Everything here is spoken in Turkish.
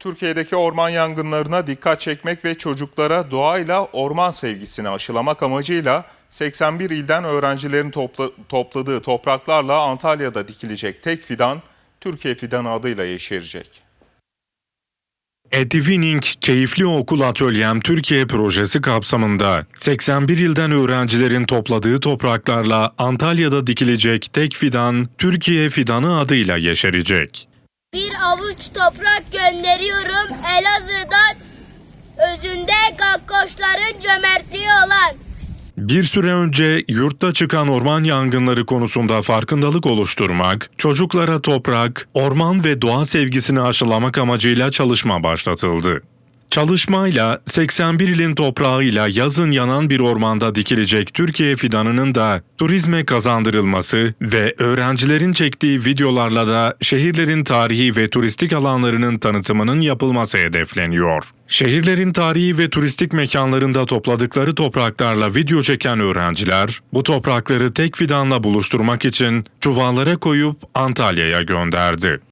Türkiye'deki orman yangınlarına dikkat çekmek ve çocuklara doğayla orman sevgisini aşılamak amacıyla 81 ilden öğrencilerin topla- topladığı topraklarla Antalya'da dikilecek tek fidan Türkiye Fidanı adıyla yeşerecek. Edwinning Keyifli Okul Atölyem Türkiye projesi kapsamında 81 ilden öğrencilerin topladığı topraklarla Antalya'da dikilecek tek fidan Türkiye Fidanı adıyla yeşerecek. Bir avuç toprak gönderiyorum Elazığ'dan özünde gakkoşların cömertliği olan. Bir süre önce yurtta çıkan orman yangınları konusunda farkındalık oluşturmak, çocuklara toprak, orman ve doğa sevgisini aşılamak amacıyla çalışma başlatıldı. Çalışmayla 81 ilin toprağıyla yazın yanan bir ormanda dikilecek Türkiye fidanının da turizme kazandırılması ve öğrencilerin çektiği videolarla da şehirlerin tarihi ve turistik alanlarının tanıtımının yapılması hedefleniyor. Şehirlerin tarihi ve turistik mekanlarında topladıkları topraklarla video çeken öğrenciler bu toprakları tek fidanla buluşturmak için çuvallara koyup Antalya'ya gönderdi.